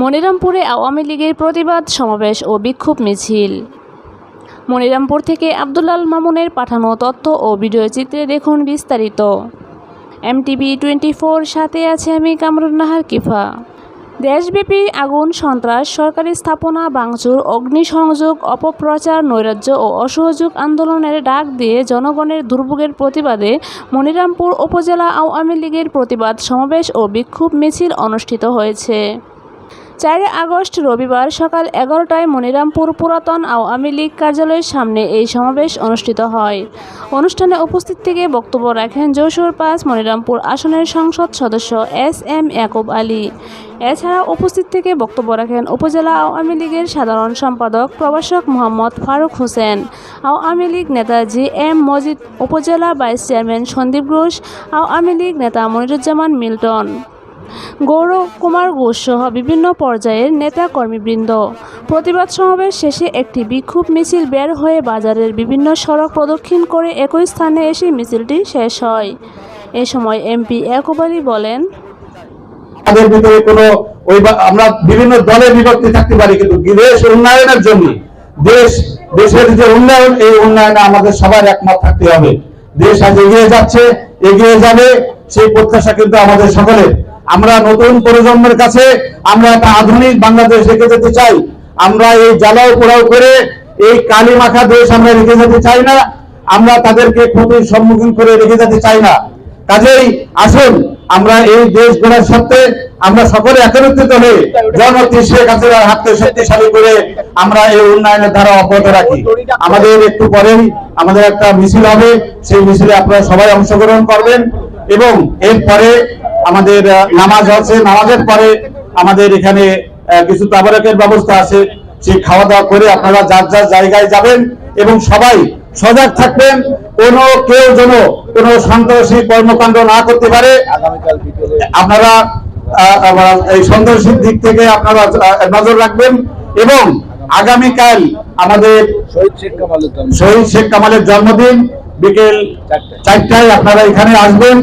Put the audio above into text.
মনিরামপুরে আওয়ামী লীগের প্রতিবাদ সমাবেশ ও বিক্ষোভ মিছিল। মনিরামপুর থেকে আব্দুল্লাল মামুনের পাঠানো তথ্য ও ভিডিও চিত্রে দেখুন বিস্তারিত। এমটিভি টোয়েন্টি ফোর সাথে আছে আমি কামরুন্নাহার কিফা। দেশব্যাপী আগুন, সন্ত্রাস, সরকারি স্থাপনা ভাঙচুর, অগ্নিসংযোগ, অপপ্রচার, নৈরাজ্য ও অসহযোগ আন্দোলনের ডাক দিয়ে জনগণের দুর্ভোগের প্রতিবাদে মনিরামপুর উপজেলা আওয়ামী লীগের প্রতিবাদ সমাবেশ ও বিক্ষোভ মিছিল অনুষ্ঠিত হয়েছে। চারই আগস্ট রবিবার সকাল এগারোটায় মনিরামপুর পুরাতন আওয়ামী লীগ কার্যালয়ের সামনে এই সমাবেশ অনুষ্ঠিত হয়। অনুষ্ঠানে উপস্থিত থেকে বক্তব্য রাখেন যশোর পাঁচ মনিরামপুর আসনের সংসদ সদস্য এস এম ইয়াকুব আলী। এছাড়া উপস্থিত থেকে বক্তব্য রাখেন উপজেলা আওয়ামী লীগের সাধারণ সম্পাদক প্রভাষক মোহাম্মদ ফারুক হোসেন, আওয়ামী লীগ নেতা জি এম মজিদ, উপজেলা ভাইস চেয়ারম্যান সন্দীপ ঘোষ, আওয়ামী লীগ নেতা মনিরুজ্জামান মিল্টন। গৌরব কুমার ঘোষ সহ বিভিন্ন পর্যায়ের নেতা কর্মীবৃন্দ প্রতিবাদ সমাবেশ শেষে একটি বিক্ষোভ মিছিল বের হয়ে বাজারের বিভিন্ন সড়ক প্রদক্ষিণ করে একই স্থানে এসে মিছিলটি শেষ হয়। এ সময় এমপি আলী বলেন আমাদের ভিতরে কোনো ওই আমরা বিভিন্ন দলে বিভক্ত থাকতে পারি, কিন্তু দেশ উন্নয়নের জন্য, দেশ, দেশের যে উন্নয়ন, এই উন্নয়নে আমাদের সবার একমত থাকতে হবে। দেশ আজ এগিয়ে যাচ্ছে, এগিয়ে যাবে, সেই প্রত্যাশা কিন্তু আমাদের সকলের। আমরা নতুন প্রজন্মের কাছে আমরা একটা আধুনিক বাংলাদেশ রেখে যেতে চাই। আমরা এই জ্বালাও পোড়াও করে এই কালী মাখা দেশ আমরা রেখে যেতে চাই না। আমরা তাদেরকে ক্ষতির সম্মুখীন করে রেখে যেতে চাই না। কাজেই আসুন, আমরা এই দেশ গড়ার সত্ত্বে আমরা সকলে একত্রিত হয়ে জননেত্রী শেখ হাসিনার হাতকে শক্তিশালী করে আমরা এই উন্নয়নের ধারা অব্যাহত রাখি। আমাদের একটু পরেই আমাদের একটা মিছিল হবে। সেই মিছিলে আপনারা সবাই অংশগ্রহণ করবেন এবং এরপরে আমাদের নামাজ আছে নামাজের পরে আমাদের এখানে কিছু তাবারকের ব্যবস্থা আছে। সেই খাওয়া দাওয়া করে আপনারা যার যার জায়গায় যাবেন এবং সবাই সজাগ থাকবেন কোনো কেউ যেন কোনো সন্ত্রাসী কর্মকাণ্ড না করতে পারে। আপনারা এই সন্ত্রাসীর দিক থেকে আপনারা নজর রাখবেন এবং আগামীকাল আমাদের শহীদ শেখ কামালের জন্মদিন বিকেল। চারটায় আপনারা এখানে আসবেন।